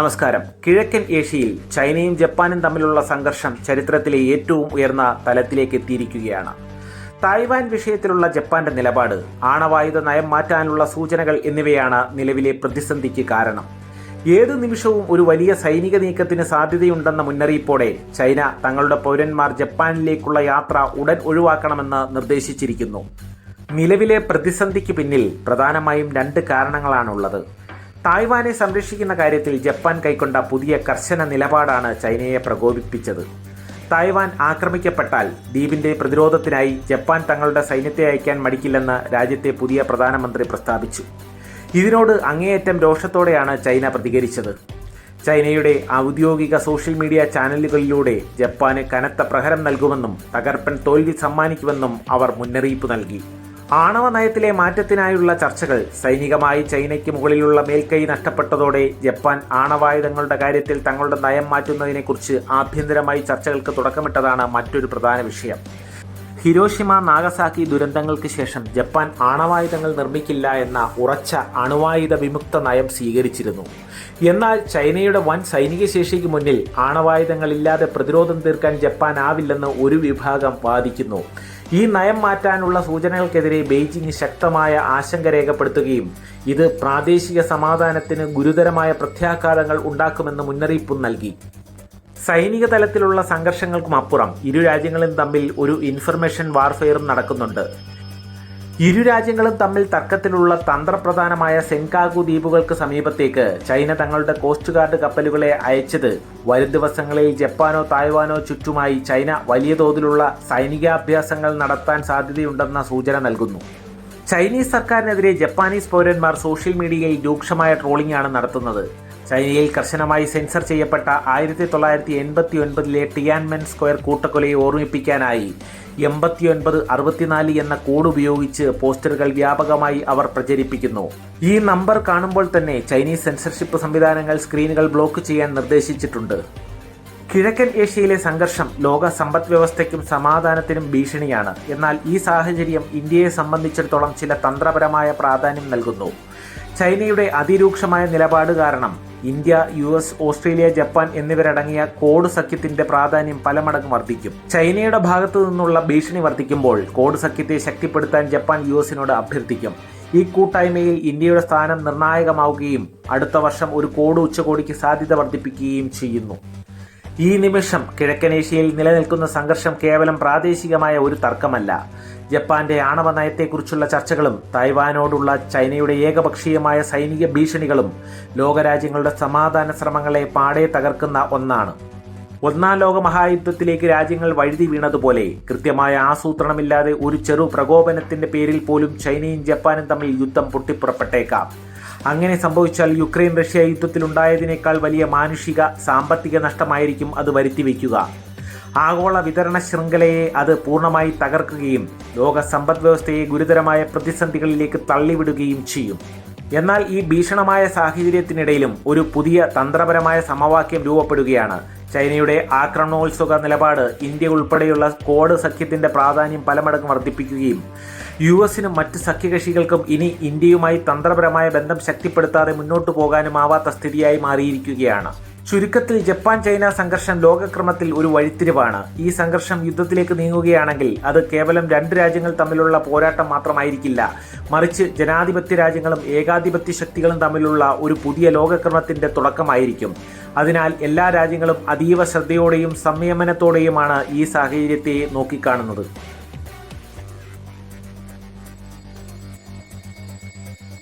നമസ്കാരം. കിഴക്കൻ ഏഷ്യയിൽ ചൈനയും ജപ്പാനും തമ്മിലുള്ള സംഘർഷം ചരിത്രത്തിലെ ഏറ്റവും ഉയർന്ന തലത്തിലേക്ക് എത്തിയിരിക്കുകയാണ്. തായ്വാൻ വിഷയത്തിലുള്ള ജപ്പാന്റെ നിലപാട് ആണവായുധ നയം മാറ്റാനുള്ള സൂചനകൾ എന്നിവയാണ് നിലവിലെ പ്രതിസന്ധിക്ക് കാരണം. ഏതു നിമിഷവും ഒരു വലിയ സൈനിക നീക്കത്തിന് സാധ്യതയുണ്ടെന്ന മുന്നറിയിപ്പോടെ ചൈന തങ്ങളുടെ പൗരന്മാർ ജപ്പാനിലേക്കുള്ള യാത്ര ഉടൻ ഒഴിവാക്കണമെന്ന് നിർദ്ദേശിച്ചിരിക്കുന്നു. നിലവിലെ പ്രതിസന്ധിക്ക് പിന്നിൽ പ്രധാനമായും രണ്ട് കാരണങ്ങളാണുള്ളത്. തായ്വാനെ സംരക്ഷിക്കുന്ന കാര്യത്തിൽ ജപ്പാൻ കൈക്കൊണ്ട പുതിയ കർശന നിലപാടാണ് ചൈനയെ പ്രകോപിപ്പിച്ചത്. തായ്വാൻ ആക്രമിക്കപ്പെട്ടാൽ ദ്വീപിന്റെ പ്രതിരോധത്തിനായി ജപ്പാൻ തങ്ങളുടെ സൈന്യത്തെ അയക്കാൻ മടിക്കില്ലെന്ന് രാജ്യത്തെ പുതിയ പ്രധാനമന്ത്രി പ്രസ്താവിച്ചു. ഇതിനോട് അങ്ങേയറ്റം രോഷത്തോടെയാണ് ചൈന പ്രതികരിച്ചത്. ചൈനയുടെ ഔദ്യോഗിക സോഷ്യൽ മീഡിയ ചാനലുകളിലൂടെ ജപ്പാന് കനത്ത പ്രഹരം നൽകുമെന്നും തകർപ്പൻ തോൽവി സമ്മാനിക്കുമെന്നും അവർ മുന്നറിയിപ്പ് നൽകി. ആണവ നയത്തിലെ മാറ്റത്തിനായുള്ള ചർച്ചകൾ സൈനികമായി ചൈനയ്ക്ക് മുകളിലുള്ള മേൽക്കൈ നഷ്ടപ്പെട്ടതോടെ ജപ്പാൻ ആണവായുധങ്ങളുടെ കാര്യത്തിൽ തങ്ങളുടെ നയം മാറ്റുന്നതിനെക്കുറിച്ച് ആഭ്യന്തരമായി ചർച്ചകൾക്ക് തുടക്കമിട്ടതാണ് മറ്റൊരു പ്രധാന വിഷയം. ഹിരോഷിമ നാഗസാക്കി ദുരന്തങ്ങൾക്ക് ശേഷം ജപ്പാൻ ആണവായുധങ്ങൾ നിർമ്മിക്കില്ല എന്ന ഉറച്ച അണുവായുധ വിമുക്ത നയം സ്വീകരിച്ചിരുന്നു. എന്നാൽ ചൈനയുടെ വൻ സൈനിക ശേഷിക്ക് മുന്നിൽ ആണവായുധങ്ങളില്ലാതെ പ്രതിരോധം തീർക്കാൻ ജപ്പാൻ ആവില്ലെന്ന് ഒരു വിഭാഗം വാദിക്കുന്നു. ഈ നയം മാറ്റാനുള്ള സൂചനകൾക്കെതിരെ ബെയ്ജിംഗ് ശക്തമായ ആശങ്ക രേഖപ്പെടുത്തുകയും ഇത് പ്രാദേശിക സമാധാനത്തിന് ഗുരുതരമായ പ്രത്യാഘാതങ്ങൾ ഉണ്ടാക്കുമെന്ന് മുന്നറിയിപ്പും നൽകി. സൈനിക തലത്തിലുള്ള സംഘർഷങ്ങൾക്കും അപ്പുറം ഇരു രാജ്യങ്ങളും തമ്മിൽ ഒരു ഇൻഫർമേഷൻ വാർഫെയറും നടക്കുന്നുണ്ട്. ഇരു രാജ്യങ്ങളും തമ്മിൽ തർക്കത്തിലുള്ള തന്ത്രപ്രധാനമായ സെൻകാഗു ദ്വീപുകൾക്ക് സമീപത്തേക്ക് ചൈന തങ്ങളുടെ കോസ്റ്റ് ഗാർഡ് കപ്പലുകളെ അയച്ചത് വരും ദിവസങ്ങളിൽ ജപ്പാനോ തായ്വാനോ ചുറ്റുമായി ചൈന വലിയ തോതിലുള്ള സൈനികാഭ്യാസങ്ങൾ നടത്താൻ സാധ്യതയുണ്ടെന്ന സൂചന നൽകുന്നു. ചൈനീസ് സർക്കാരിനെതിരെ ജപ്പാനീസ് പൗരന്മാർ സോഷ്യൽ മീഡിയയിൽ രൂക്ഷമായ ട്രോളിംഗ് ആണ് നടത്തുന്നത്. ചൈനയിൽ കർശനമായി സെൻസർ ചെയ്യപ്പെട്ട ആയിരത്തി തൊള്ളായിരത്തി എൺപത്തി ഒൻപതിലെ ടിയാൻമെൻ സ്ക്വയർ കൂട്ടക്കൊലയെ ഓർമ്മിപ്പിക്കാനായി എൺപത്തിയൊൻപത് അറുപത്തിനാല് എന്ന കോഡ് ഉപയോഗിച്ച് പോസ്റ്ററുകൾ വ്യാപകമായി അവർ പ്രചരിപ്പിക്കുന്നു. ഈ നമ്പർ കാണുമ്പോൾ തന്നെ ചൈനീസ് സെൻസർഷിപ്പ് സംവിധാനങ്ങൾ സ്ക്രീനുകൾ ബ്ലോക്ക് ചെയ്യാൻ നിർദ്ദേശിച്ചിട്ടുണ്ട്. കിഴക്കൻ ഏഷ്യയിലെ സംഘർഷം ലോക സമ്പദ് വ്യവസ്ഥയ്ക്കും സമാധാനത്തിനും ഭീഷണിയാണ്. എന്നാൽ ഈ സാഹചര്യം ഇന്ത്യയെ സംബന്ധിച്ചിടത്തോളം ചില തന്ത്രപരമായ പ്രാധാന്യം നൽകുന്നു. ചൈനയുടെ അതിരൂക്ഷമായ നിലപാട് കാരണം India U S Australia Japan എന്നിവരടങ്ങിയ കോഡ് സഖ്യത്തിന്റെ പ്രാധാന്യം പലമടങ്ങ് വർദ്ധിക്കും. ചൈനയുടെ ഭാഗത്തു നിന്നുള്ള ഭീഷണി വർദ്ധിക്കുമ്പോൾ കോഡ് സഖ്യത്തെ ശക്തിപ്പെടുത്താൻ ജപ്പാൻ യു എസിനോട് അഭ്യർത്ഥിക്കും. ഈ കൂട്ടായ്മയിൽ ഇന്ത്യയുടെ സ്ഥാനം നിർണായകമാവുകയും അടുത്ത വർഷം ഒരു കോഡ് ഉച്ചകോടിക്ക് സാധ്യത വർദ്ധിപ്പിക്കുകയും ചെയ്യുന്നു. ഈ നിമിഷം കിഴക്കനേഷ്യയിൽ നിലനിൽക്കുന്ന സംഘർഷം കേവലം പ്രാദേശികമായ ഒരു തർക്കമല്ല. ജപ്പാന്റെ ആണവ നയത്തെക്കുറിച്ചുള്ള ചർച്ചകളും തായ്വാനോടുള്ള ചൈനയുടെ ഏകപക്ഷീയമായ സൈനിക ഭീഷണികളും ലോകരാജ്യങ്ങളുടെ സമാധാന ശ്രമങ്ങളെ പാടെ തകർക്കുന്ന ഒന്നാണ്. ഒന്നാം ലോക മഹായുദ്ധത്തിലേക്ക് രാജ്യങ്ങൾ വഴുതി വീണതുപോലെ കൃത്യമായ ആസൂത്രണമില്ലാതെ ഒരു ചെറു പ്രകോപനത്തിന്റെ പേരിൽ പോലും ചൈനയും ജപ്പാനും തമ്മിൽ യുദ്ധം പൊട്ടിപ്പുറപ്പെട്ടേക്കാം. അങ്ങനെ സംഭവിച്ചാൽ യുക്രൈൻ റഷ്യ യുദ്ധത്തിലുണ്ടായതിനേക്കാൾ വലിയ മാനുഷിക സാമ്പത്തിക നഷ്ടമായിരിക്കും അത് വരുത്തിവെക്കുക ആഗോള വിതരണ ശൃംഖലയെ അത് പൂർണമായി തകർക്കുകയും ലോക സമ്പദ് വ്യവസ്ഥയെ ഗുരുതരമായ പ്രതിസന്ധികളിലേക്ക് തള്ളിവിടുകയും ചെയ്യും. എന്നാൽ ഈ ഭീഷണമായ സാഹചര്യത്തിനിടയിലും ഒരു പുതിയ തന്ത്രപരമായ സമവാക്യം രൂപപ്പെടുകയാണ്. ചൈനയുടെ ആക്രമണോത്സുക നിലപാട് ഇന്ത്യ ഉൾപ്പെടെയുള്ള കോഡ് സഖ്യത്തിന്റെ പ്രാധാന്യം പലമടങ്ങ് വർദ്ധിപ്പിക്കുകയും യു എസിനും മറ്റ് സഖ്യകക്ഷികൾക്കും ഇനി ഇന്ത്യയുമായി തന്ത്രപരമായ ബന്ധം ശക്തിപ്പെടുത്താതെ മുന്നോട്ടു പോകാനുമാവാത്ത സ്ഥിതിയായി മാറിയിരിക്കുകയാണ്. ചുരുക്കത്തിൽ ജപ്പാൻ ചൈന സംഘർഷം ലോകക്രമത്തിൽ ഒരു വഴിത്തിരിവാണ്. ഈ സംഘർഷം യുദ്ധത്തിലേക്ക് നീങ്ങുകയാണെങ്കിൽ അത് കേവലം രണ്ട് രാജ്യങ്ങൾ തമ്മിലുള്ള പോരാട്ടം മാത്രമായിരിക്കില്ല. മറിച്ച് ജനാധിപത്യ രാജ്യങ്ങളും ഏകാധിപത്യ ശക്തികളും തമ്മിലുള്ള ഒരു പുതിയ ലോകക്രമത്തിന്റെ തുടക്കമായിരിക്കും. അതിനാൽ എല്ലാ രാജ്യങ്ങളും അതീവ ശ്രദ്ധയോടെയും സംയമനത്തോടെയുമാണ് ഈ സാഹചര്യത്തെ നോക്കിക്കാണുന്നത്.